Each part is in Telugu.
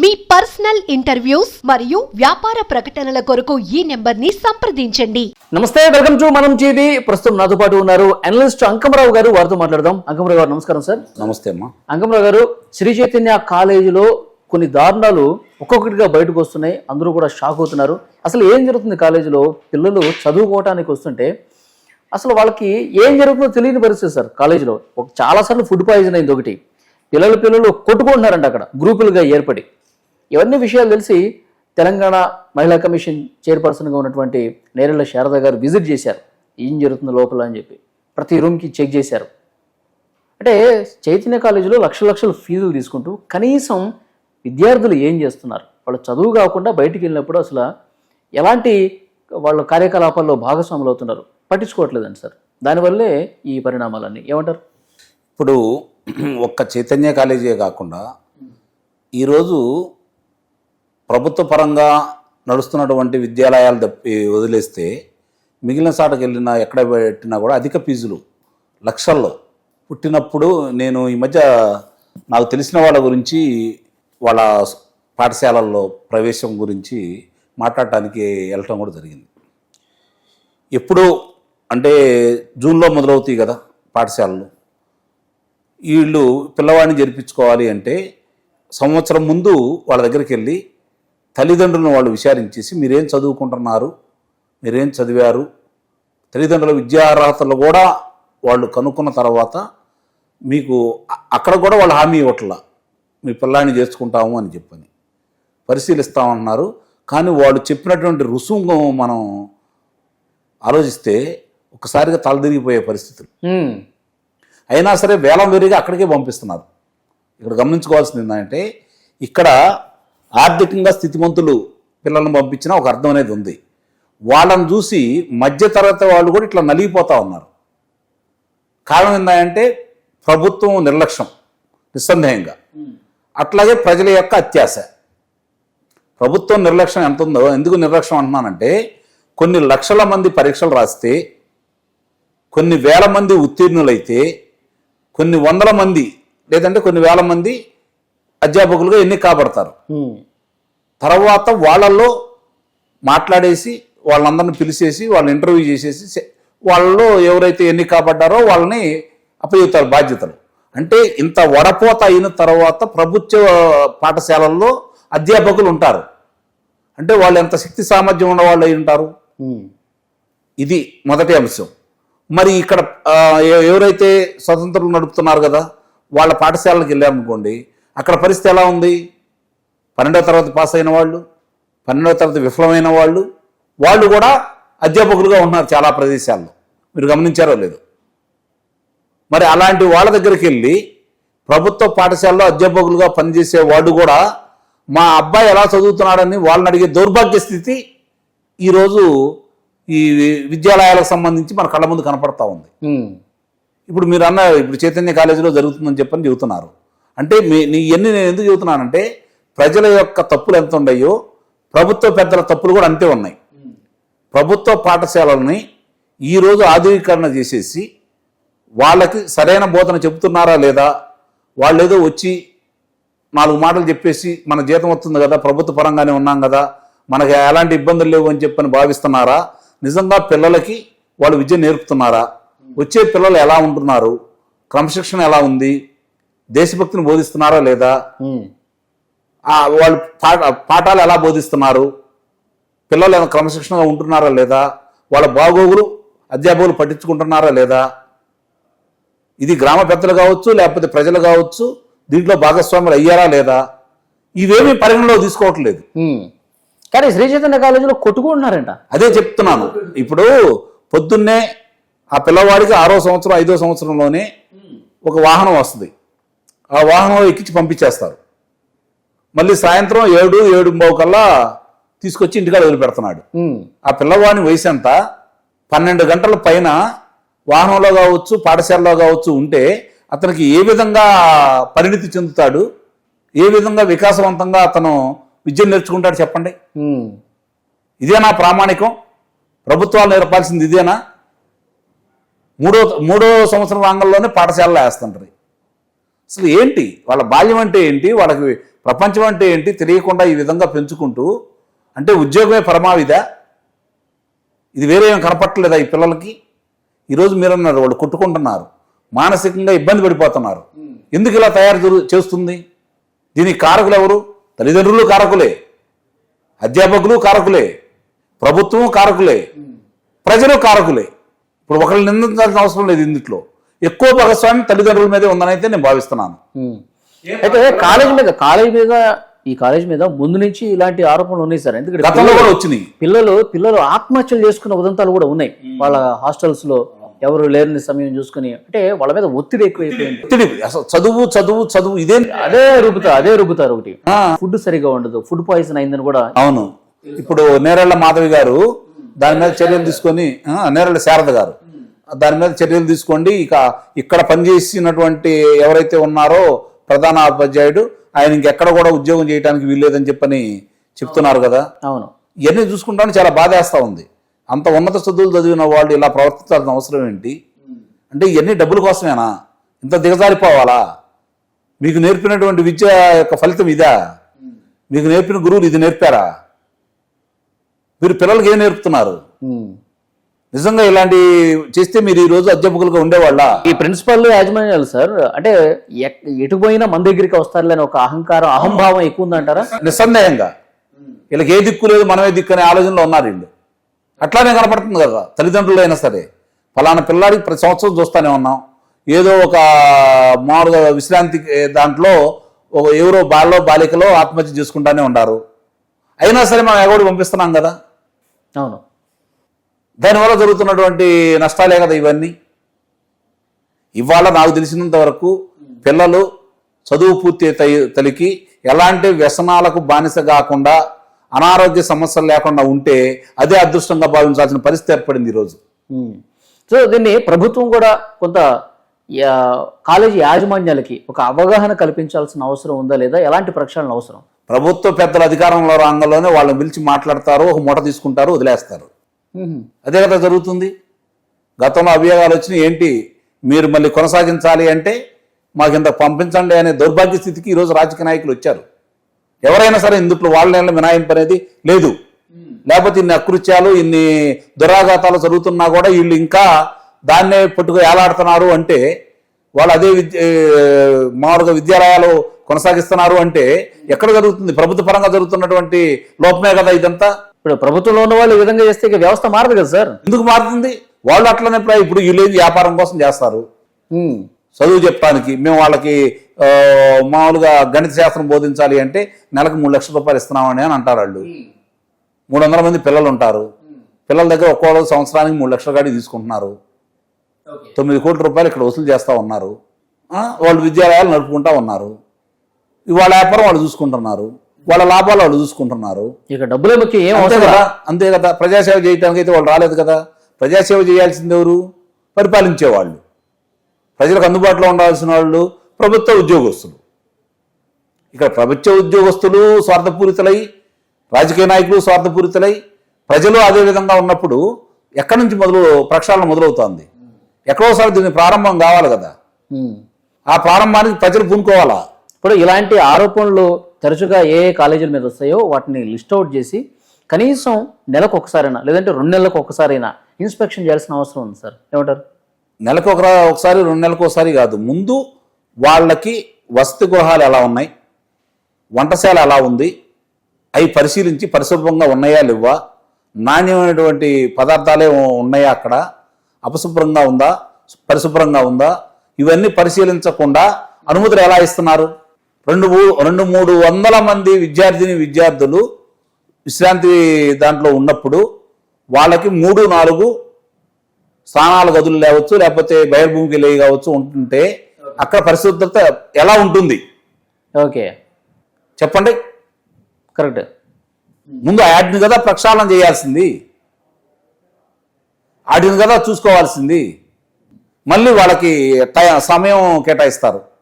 మీ పర్సనల్ ఇంటర్వ్యూస్ మరియు వ్యాపార ప్రకటనల కొరకు ఈ నెంబర్ని సంప్రదించండి. నమస్తే వెల్కమ్ టు మనం టీవీ. ప్రస్తుతం నాతో పాటు ఉన్నారు అనలిస్ట్ అంకమరావు గారు. వారితో మాట్లాడదాం. అంకమరావు గారు నమస్కారం సార్. నమస్తే అమ్మా. అంకమరావు గారు శ్రీ చైతన్య కాలేజీలో కొన్ని దారుణాలు ఒక్కొక్కటిగా బయటకు వస్తున్నాయి. అందరూ కూడా షాక్ అవుతున్నారు. అసలు ఏం జరుగుతుంది కాలేజీలో? పిల్లలు చదువుకోవటానికి వస్తుంటే అసలు వాళ్ళకి ఏం జరుగుతుందో తెలియని పరిస్థితి సార్ కాలేజీలో. ఒక చాలాసార్లు ఫుడ్ పాయిజన్ అయింది ఒకటి. పిల్లలు పిల్లలు కొట్టుకుంటున్నారంట అక్కడ. గ్రూపులుగా ఏర్పడి. ఇవన్నీ విషయాలు తెలిసి తెలంగాణ మహిళా కమిషన్ చైర్పర్సన్గా ఉన్నటువంటి నేరెళ్ళ శారద గారు విజిట్ చేశారు. ఏం జరుగుతుంది లోపల అని చెప్పి ప్రతి రూమ్కి చెక్ చేశారు. అంటే చైతన్య కాలేజీలో లక్ష లక్షల ఫీజులు తీసుకుంటూ కనీసం విద్యార్థులు ఏం చేస్తున్నారు? వాళ్ళు చదువు కాకుండా బయటికి వెళ్ళినప్పుడు అసలు ఎలాంటి వాళ్ళ కార్యకలాపాల్లో భాగస్వాములు అవుతున్నారు? పట్టించుకోవట్లేదండి సార్. దానివల్లే ఈ పరిణామాలన్నీ. ఏమంటారు? ఇప్పుడు ఒక్క చైతన్య కాలేజీయే కాకుండా ఈరోజు ప్రభుత్వ పరంగా నడుస్తున్నటువంటి విద్యాలయాలు తప్పి వదిలేస్తే మిగిలిన చాటకు వెళ్ళినా ఎక్కడ పెట్టినా కూడా అధిక ఫీజులు లక్షల్లో. పుట్టినప్పుడు నేను ఈ మధ్య నాకు తెలిసిన వాళ్ళ గురించి వాళ్ళ పాఠశాలల్లో ప్రవేశం గురించి మాట్లాడటానికి వెళ్ళటం కూడా జరిగింది. ఎప్పుడు అంటే జూన్లో మొదలవుతాయి కదా పాఠశాలలు. వీళ్ళు పిల్లవాడిని జరిపించుకోవాలి అంటే సంవత్సరం ముందు వాళ్ళ దగ్గరికి వెళ్ళి తల్లిదండ్రులను వాళ్ళు విచారించేసి మీరేం చదువుకుంటున్నారు? మీరేం చదివారు? తల్లిదండ్రుల విద్యార్హతలు కూడా వాళ్ళు కనుక్కున్న తర్వాత మీకు అక్కడ కూడా వాళ్ళు హామీ ఇవ్వట్లా. మీ పిల్లాన్ని చేర్చుకుంటాము అని చెప్పని. పరిశీలిస్తామన్నారు. కానీ వాళ్ళు చెప్పినటువంటి రుసుము మనం ఆలోచిస్తే ఒకసారిగా తలదిరిగిపోయే పరిస్థితులు. అయినా సరే వేలం వేరుగా అక్కడికే పంపిస్తున్నారు. ఇక్కడ గమనించుకోవాల్సింది ఏంటంటే ఇక్కడ ఆర్థికంగా స్థితిమంతులు పిల్లలను పంపించిన ఒక అర్థం అనేది ఉంది. వాళ్ళని చూసి మధ్యతరగతి వాళ్ళు కూడా ఇట్లా నలిగిపోతూ ఉన్నారు. కారణం ఏంటంటే ప్రభుత్వం నిర్లక్ష్యం నిస్సందేహంగా. అట్లాగే ప్రజల యొక్క అత్యాశ. ప్రభుత్వం నిర్లక్ష్యం ఎంత ఉందో ఎందుకు నిర్లక్ష్యం అంటున్నానంటే కొన్ని లక్షల మంది పరీక్షలు రాస్తే కొన్ని వేల మంది ఉత్తీర్ణులైతే కొన్ని వందల మంది లేదంటే కొన్ని వేల మంది అధ్యాపకులుగా ఎన్నిక కాబడతారు. తర్వాత వాళ్ళల్లో మాట్లాడేసి వాళ్ళందరిని పిలిచేసి వాళ్ళని ఇంటర్వ్యూ చేసేసి వాళ్ళలో ఎవరైతే ఎన్నిక కాబడ్డారో వాళ్ళని అప్పచెబుతారు బాధ్యతలు. అంటే ఇంత వడపోత అయిన తర్వాత ప్రభుత్వ పాఠశాలల్లో అధ్యాపకులు ఉంటారు. అంటే వాళ్ళు ఎంత శక్తి సామర్థ్యం ఉన్న వాళ్ళు అయి ఉంటారు. ఇది మొదటి అంశం. మరి ఇక్కడ ఎవరైతే స్వతంత్రులు నడుపుతున్నారు కదా వాళ్ళ పాఠశాలకు వెళ్ళామనుకోండి అక్కడ పరిస్థితి ఎలా ఉంది? పన్నెండవ తరగతి పాస్ అయిన వాళ్ళు పన్నెండవ తరగతి విఫలమైన వాళ్ళు వాళ్ళు కూడా అధ్యాపకులుగా ఉన్నారు చాలా ప్రదేశాల్లో. మీరు గమనించారో లేదు. మరి అలాంటి వాళ్ళ దగ్గరికి వెళ్ళి ప్రభుత్వ పాఠశాలలో అధ్యాపకులుగా పనిచేసే వాళ్ళు కూడా మా అబ్బాయి ఎలా చదువుతున్నాడని వాళ్ళని అడిగే దౌర్భాగ్య స్థితి ఈరోజు ఈ విద్యాలయాలకు సంబంధించి మన కళ్ళ ముందు కనపడతా ఉంది. ఇప్పుడు మీరు అన్న ఇప్పుడు చైతన్య కాలేజీలో జరుగుతుందని చెప్పని చెబుతున్నారు. అంటే మీ నీ ఎన్ని నేను ఎందుకు చెబుతున్నానంటే ప్రజల యొక్క తప్పులు ఎంత ఉన్నాయో ప్రభుత్వ పెద్దల తప్పులు కూడా అంతే ఉన్నాయి. ప్రభుత్వ పాఠశాలల్ని ఈరోజు ఆధునీకరణ చేసేసి వాళ్ళకి సరైన బోధన చెబుతున్నారా లేదా? వాళ్ళు ఏదో వచ్చి నాలుగు మాటలు చెప్పేసి మన జీతం వస్తుంది కదా ప్రభుత్వ పరంగానే ఉన్నాం కదా మనకి ఎలాంటి ఇబ్బందులు లేవు అని చెప్పని భావిస్తున్నారా? నిజంగా పిల్లలకి వాళ్ళు విద్య నేర్పుతున్నారా? వచ్చే పిల్లలు ఎలా ఉంటున్నారు? క్రమశిక్షణ ఎలా ఉంది? దేశభక్తిని బోధిస్తున్నారా లేదా? వాళ్ళు పాఠ పాఠాలు ఎలా బోధిస్తున్నారు? పిల్లలు ఏమైనా క్రమశిక్షణగా ఉంటున్నారా లేదా? వాళ్ళ బాగోగులు అధ్యాపకులు పట్టించుకుంటున్నారా లేదా? ఇది గ్రామ పెద్దలు కావచ్చు లేకపోతే ప్రజలు కావచ్చు దీంట్లో భాగస్వాములు అయ్యారా లేదా? ఇవేమీ పరిగణలో తీసుకోవట్లేదు. కానీ శ్రీ చైతన్య కాలేజీలో కొట్టుకుంటున్నారంట. అదే చెప్తున్నాను. ఇప్పుడు పొద్దున్నే ఆ పిల్లవాడికి ఆరో సంవత్సరం ఐదో సంవత్సరంలోనే ఒక వాహనం వస్తుంది. ఆ వాహనం ఎక్కించి పంపించేస్తారు. మళ్ళీ సాయంత్రం ఏడు ఏడు కల్లా తీసుకొచ్చి ఇంటికాడ వదిలిపెడుతున్నాడు. ఆ పిల్లవాడి వయసు ఎంత? పన్నెండు గంటల పైన వాహనంలో కావచ్చు పాఠశాలలో కావచ్చు ఉంటే అతనికి ఏ విధంగా పరిణితి చెందుతాడు? ఏ విధంగా వికాసవంతంగా అతను విద్య నేర్చుకుంటాడు చెప్పండి. ఇదేనా ప్రామాణికం. ప్రభుత్వాలు నేర్పాల్సింది ఇదేనా? మూడో మూడో సంవత్సరం రంగంలోనే పాఠశాలలో వేస్తుంటారు అసలు ఏంటి? వాళ్ళ బాల్యం అంటే ఏంటి? వాళ్ళకి ప్రపంచం అంటే ఏంటి? తెలియకుండా ఈ విధంగా పెంచుకుంటూ అంటే ఉద్యోగమే పరమావిధా. ఇది వేరే ఏం కనపట్టలేదా ఈ పిల్లలకి? ఈరోజు మీరు అన్నారు వాళ్ళు కొట్టుకుంటున్నారు. మానసికంగా ఇబ్బంది పడిపోతున్నారు. ఎందుకు ఇలా తయారు చేస్తుంది? దీనికి కారకులు ఎవరు? తల్లిదండ్రులు కారకులే. అధ్యాపకులు కారకులే. ప్రభుత్వం కారకులే. ప్రజలు కారకులే. ఇప్పుడు ఒకరిని నిందించాల్సిన అవసరం లేదు ఇందులో ఎక్కువ భాగస్వామ్యం తల్లిదండ్రుల మీదే ఉందని అయితే నేను భావిస్తున్నాను. అయితే కాలేజ్ మీద కాలేజ్ మీద ఈ కాలేజ్ మీద ముందు నుంచి ఇలాంటి ఆరోపణలు ఉన్నాయి సార్. ఎందుకంటే కూడా వచ్చినాయి. పిల్లలు పిల్లలు ఆత్మహత్యలు చేసుకున్న ఉదంతాలు కూడా ఉన్నాయి. వాళ్ళ హాస్టల్స్లో ఎవరు లేని సమయం చూసుకుని అంటే వాళ్ళ మీద ఒత్తిడి ఎక్కువైపోయింది. ఒత్తిడి. అసలు చదువు చదువు చదువు ఇదే అదే రుబ్బుతారు అదే రుబ్బుతారు ఒకటి. ఫుడ్ సరిగా ఉండదు ఫుడ్ పాయిజన్ అయిందని కూడా అవును. ఇప్పుడు నేరెళ్ళ మాధవి గారు దాని మీద చర్యలు తీసుకొని ఆ, నేరెళ్ళ శారద గారు. దాని మీద చర్యలు తీసుకోండి. ఇక ఇక్కడ పనిచేసినటువంటి ఎవరైతే ఉన్నారో ప్రధాన ఉపాధ్యాయుడు ఆయన ఇంకెక్కడ కూడా ఉద్యోగం చేయడానికి వీల్లేదని చెప్పని చెప్తున్నారు కదా. అవును. ఇవన్నీ చూసుకుంటాను చాలా బాధేస్తా ఉంది. అంత ఉన్నత చదువులు చదివిన వాళ్ళు ఇలా ప్రవర్తించాల్సిన అవసరం ఏంటి? అంటే ఇవన్నీ డబ్బుల కోసమేనా? ఇంత దిగజారిపోవాలా? మీకు నేర్పినటువంటి విద్య యొక్క ఫలితం ఇదా? మీకు నేర్పిన గురువులు ఇది నేర్పారా? మీరు పిల్లలకి ఏం నేర్పుతున్నారు. నిజంగా ఇలాంటి చేస్తే మీరు ఈ రోజు అధ్యాపకులుగా ఉండేవాళ్ళ? ఈ ప్రిన్సిపల్ యాజమాన్యాలు సార్ అంటే ఎటు పోయినా మన దగ్గరికి వస్తారులేని ఒక అహంకారం అహంభావం ఎక్కువ ఉందంటారా? నిస్సందేహంగా. వీళ్ళకి ఏ దిక్కు లేదు మనమే దిక్కు అనే ఆలోచనలో ఉన్నారు వీళ్ళు. అట్లానే కనపడుతుంది కదా తల్లిదండ్రులు అయినా సరే. ఫలానా పిల్లాడికి ప్రతి సంవత్సరం చూస్తూనే ఉన్నాం. ఏదో ఒక మామూలుగా విశ్రాంతి దాంట్లో ఒక ఎవరో బాలలో బాలికలో ఆత్మహత్య చేసుకుంటానే ఉండారు. అయినా సరే మనం ఎగోడు పంపిస్తున్నాం కదా? అవును. దానివల్ల జరుగుతున్నటువంటి నష్టాలే కదా ఇవన్నీ ఇవాళ నాకు తెలిసినంత వరకు పిల్లలు చదువు పూర్తి తలికి ఎలాంటి వ్యసనాలకు బానిస కాకుండా అనారోగ్య సమస్యలు లేకుండా ఉంటే అదే అదృష్టంగా భావించాల్సిన పరిస్థితి ఏర్పడింది ఈరోజు. సో దీన్ని ప్రభుత్వం కూడా కొంత కాలేజీ యాజమాన్యాలకి ఒక అవగాహన కల్పించాల్సిన అవసరం ఉందా లేదా ఎలాంటి ప్రక్షాళన అవసరం ప్రభుత్వ పెద్దల అధికారంలో రంగంలోనే వాళ్ళని పిలిచి మాట్లాడతారు ఒక మూట తీసుకుంటారు వదిలేస్తారు. అదే కదా జరుగుతుంది? గతంలో అభియోగాలు వచ్చినాయి. ఏంటి? మీరు మళ్ళీ కొనసాగించాలి అంటే మాకు ఇంత పంపించండి అనే దౌర్భాగ్య స్థితికి ఈరోజు రాజకీయ నాయకులు వచ్చారు. ఎవరైనా సరే ఇందుట్లో వాళ్ళ మినాయింపు అనేది లేదు. లేకపోతే ఇన్ని అకృత్యాలు ఇన్ని దురాఘాతాలు జరుగుతున్నా కూడా వీళ్ళు ఇంకా దాన్నే పట్టుకు ఏలాడుతున్నారు అంటే వాళ్ళు అదే విద్య మామూలుగా విద్యాలయాలు కొనసాగిస్తున్నారు అంటే ఎక్కడ జరుగుతుంది? ప్రభుత్వ పరంగా జరుగుతున్నటువంటి లోపమే కదా ఇదంతా? ఇప్పుడు ప్రభుత్వంలో ఉన్న వాళ్ళు ఈ విధంగా చేస్తే ఇక వ్యవస్థ మారదు కదా సార్? ఎందుకు మారుతుంది? వాళ్ళు అట్లనే ఇప్పుడు వీళ్ళు వ్యాపారం కోసం చేస్తారు. చదువు చెప్పడానికి మేము వాళ్ళకి మామూలుగా గణిత శాస్త్రం బోధించాలి అంటే నెలకు మూడు లక్షల రూపాయలు ఇస్తున్నామని అని అంటారు వాళ్ళు. మూడు వందల మంది పిల్లలు ఉంటారు. పిల్లల దగ్గర ఒక్కో సంవత్సరానికి మూడు లక్షల గాడి తీసుకుంటున్నారు. తొమ్మిది కోట్ల రూపాయలు ఇక్కడ వసూలు చేస్తూ ఉన్నారు. వాళ్ళు విద్యాలయాలు నడుపుకుంటా ఉన్నారు. వాళ్ళ వ్యాపారం వాళ్ళు చూసుకుంటున్నారు. వాళ్ళ లాభాలు వాళ్ళు చూసుకుంటున్నారు. ఇక డబ్బులే ముఖ్యం ఏం అంతే కదా? అంతే కదా? ప్రజాసేవ చేయడానికి అయితే వాళ్ళు రాలేదు కదా? ప్రజాసేవ చేయాల్సింది ఎవరు? పరిపాలించేవాళ్ళు. ప్రజలకు అందుబాటులో ఉండాల్సిన వాళ్ళు ప్రభుత్వ ఉద్యోగస్తులు. ఇక్కడ ప్రభుత్వ ఉద్యోగస్తులు స్వార్థపూరితులై రాజకీయ నాయకులు స్వార్థపూరితులై ప్రజలు అదే విధంగా ఉన్నప్పుడు ఎక్కడి నుంచి మొదలు ప్రక్షాళన మొదలవుతోంది? ఎక్కడోసారి దీని ప్రారంభం కావాలి కదా. ఆ ప్రారంభానికి ప్రజలు పూనుకోవాలా? ఇప్పుడు ఇలాంటి ఆరోపణలు తరచుగా ఏ ఏ కాలేజీల మీద వస్తాయో వాటిని లిస్ట్ అవుట్ చేసి కనీసం నెలకు ఒకసారైనా లేదంటే రెండు నెలలకు ఒకసారైనా ఇన్స్పెక్షన్ చేయాల్సిన అవసరం ఉంది సార్. ఏమంటారు? నెలకు ఒక ఒకసారి రెండు నెలలకు ఒకసారి కాదు. ముందు వాళ్ళకి వసతి గృహాలు ఎలా ఉన్నాయి? వంటశాల ఎలా ఉంది? అవి పరిశీలించి పరిశుభ్రంగా ఉన్నాయా లేవా? నాణ్యమైనటువంటి పదార్థాలే ఉన్నాయా అక్కడ? అపశుభ్రంగా ఉందా? పరిశుభ్రంగా ఉందా? ఇవన్నీ పరిశీలించకుండా అనుమతులు ఎలా ఇస్తున్నారు? రెండు రెండు మూడు వందల మంది విద్యార్థిని విద్యార్థులు విశ్రాంతి దాంట్లో ఉన్నప్పుడు వాళ్ళకి మూడు నాలుగు స్నానాల గదులు లేవచ్చు లేకపోతే బహిర్భూమికి లేవి కావచ్చు ఉంటుంటే అక్కడ పరిశుభ్రత ఎలా ఉంటుంది? ఓకే. చెప్పండి. కరెక్ట్. ముందు వాటిని కదా ప్రక్షాళన చేయాల్సింది. వాటిని కదా చూసుకోవాల్సింది. మళ్ళీ వాళ్ళకి టై- సమయం కేటాయిస్తారు.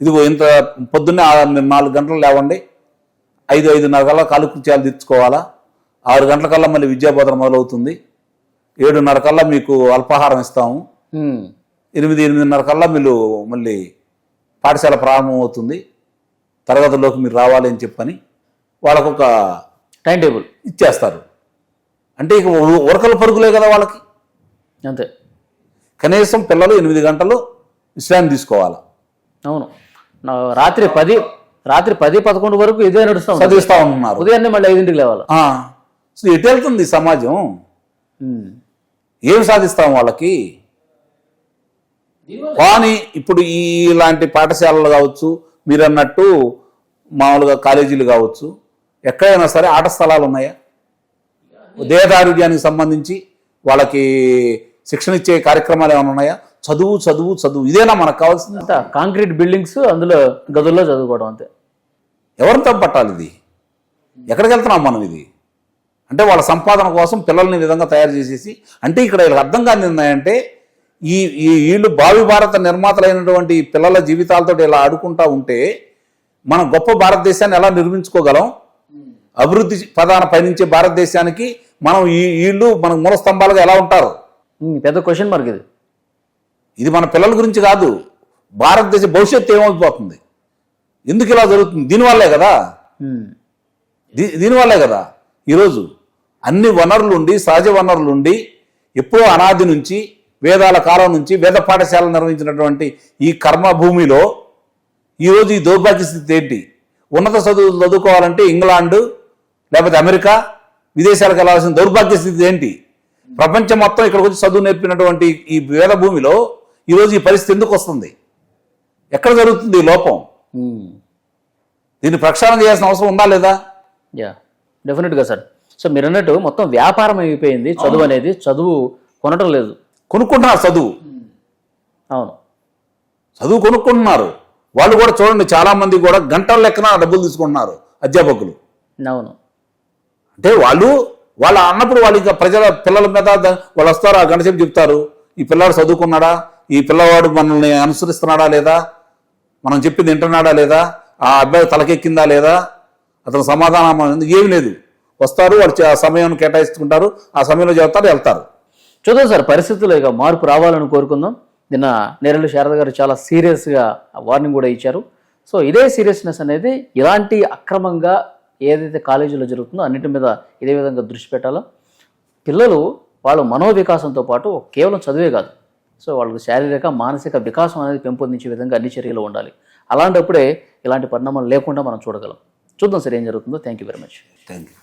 ఇదిగో ఇంత పొద్దున్నే నాలుగు గంటలు లేవండి. ఐదు ఐదున్నర కల్లా కాలకృత్యాలు తీర్చుకోవాలా? ఆరు గంటల కల్లా మళ్ళీ విద్యాబోధన మొదలవుతుంది. ఏడున్నర కల్లా మీకు అల్పాహారం ఇస్తాము. ఎనిమిది ఎనిమిదిన్నర కల్లా మీరు మళ్ళీ పాఠశాల ప్రారంభం అవుతుంది. తరగతిలోకి మీరు రావాలి అని చెప్పని వాళ్ళకు ఒక టైం టేబుల్. ఇచ్చేస్తారు. అంటే ఇక ఉరకల పరుగులే కదా వాళ్ళకి. అంతే. కనీసం పిల్లలు ఎనిమిది గంటలు విశ్రాంతి తీసుకోవాలి? అవును. రాత్రి పది రాత్రి పది పదకొండు వరకు ఇదే నడుస్తాం చదివిస్తా ఉంటున్నారు ఉదయాన్నే మళ్ళీ ఐదింటికి లేవాలి. అసలు ఎటు వెళ్తుంది సమాజం. ఏం సాధిస్తాం వాళ్ళకి? కానీ ఇప్పుడు ఇలాంటి పాఠశాలలు కావచ్చు మీరు అన్నట్టు మామూలుగా కాలేజీలు కావచ్చు ఎక్కడైనా సరే ఆట స్థలాలు ఉన్నాయా? దేహదారుడ్యానికి సంబంధించి వాళ్ళకి శిక్షణ ఇచ్చే కార్యక్రమాలు ఏమైనా ఉన్నాయా? చదువు చదువు చదువు. ఇదేనా మనకు కావాల్సింది? కాంక్రీట్ బిల్డింగ్స్ అందులో గదుల్లో చదువుకోవడం అంతే. ఎవరిని తప్పట్టాలి ఇది? ఎక్కడికి వెళ్తున్నాం మనం ఇది? అంటే వాళ్ళ సంపాదన కోసం పిల్లల్ని విధంగా తయారు చేసేసి అంటే ఇక్కడ వీళ్ళకి అర్థం కాని ఏంటంటే ఈ ఈ వీళ్ళు భావి భారత నిర్మాతలైనటువంటి పిల్లల జీవితాలతో ఇలా ఆడుకుంటా ఉంటే మనం గొప్ప భారతదేశాన్ని ఎలా నిర్మించుకోగలం? అభివృద్ధి పదాన పయనించే భారతదేశానికి మనం ఈ వీళ్ళు మన మూల స్తంభాలుగా ఎలా ఉంటారు? పెద్ద క్వశ్చన్ మార్క్ ఇది. ఇది మన పిల్లల గురించి కాదు. భారతదేశ భవిష్యత్తు ఏమైపోతుంది? ఎందుకు ఇలా జరుగుతుంది? దీనివల్లే కదా. దీనివల్లే కదా. ఈరోజు అన్ని వనరులు ఉండి సహజ వనరులు ఉండి ఎప్పుడో అనాది నుంచి వేదాల కాలం నుంచి వేద పాఠశాలలు నిర్వహించినటువంటి ఈ కర్మ భూమిలో ఈరోజు ఈ దౌర్భాగ్య స్థితి ఏంటి? ఉన్నత చదువులు చదువుకోవాలంటే ఇంగ్లాండ్ లేకపోతే అమెరికా విదేశాలకు వెళ్ళాల్సిన దౌర్భాగ్య స్థితి ఏంటి? ప్రపంచం మొత్తం ఇక్కడికి వచ్చి చదువు నేర్పినటువంటి ఈ వేద భూమిలో ఈరోజు ఈ పరిస్థితి ఎందుకు వస్తుంది? ఎక్కడ జరుగుతుంది ఈ లోపం? ఉమ్. దీన్ని ప్రక్షాళన చేయాల్సిన అవసరం ఉందా లేదా? యా డెఫినెట్గా సార్. సో మీరు అన్నట్టు మొత్తం వ్యాపారం అయిపోయింది చదువు అనేది చదువు కొనటం లేదు. కొనుక్కుంటున్నారు చదువు. అవును. చదువు కొనుక్కుంటున్నారు. వాళ్ళు కూడా చూడండి చాలా మంది కూడా గంటల లెక్కన డబ్బులు తీసుకుంటున్నారు అధ్యాపకులు. అవును. అంటే వాళ్ళు వాళ్ళ అన్నప్పుడు వాళ్ళు ఇంకా ప్రజల పిల్లల మీద వాళ్ళు వస్తారు? ఆ గంట చెప్తారు. ఈ పిల్లాడు చదువుకున్నాడా? ఈ పిల్లవాడు మనల్ని అనుసరిస్తున్నాడా లేదా? మనం చెప్పింది వింటున్నాడా లేదా? ఆ అబ్బాయి తలకెక్కిందా లేదా? అతను సమాధానం అనేది ఏమీ లేదు. వస్తారు వాళ్ళు ఆ సమయం కేటాయించుకుంటారు ఆ సమయంలో చెప్తారు వెళ్తారు. చూద్దాం సార్ పరిస్థితుల్లో ఇక మార్పు రావాలని కోరుకుందాం. నిన్న నేరలు శారద గారు చాలా సీరియస్గా వార్నింగ్ కూడా ఇచ్చారు. సో ఇదే సీరియస్నెస్ అనేది ఇలాంటి అక్రమంగా ఏదైతే కాలేజీలో జరుగుతుందో అన్నిటి మీద ఇదే విధంగా దృష్టి పెట్టాలో? పిల్లలు వాళ్ళ మనోవికాసంతో పాటు కేవలం చదివే కాదు. సో వాళ్ళకి శారీరక మానసిక వికాసం అనేది పెంపొందించే విధంగా అన్ని చర్యలు ఉండాలి. అలాంటప్పుడే ఇలాంటి పరిణామాలు లేకుండా మనం చూడగలం. చూద్దాం సార్ ఏం జరుగుతుందో. Thank you very much thank you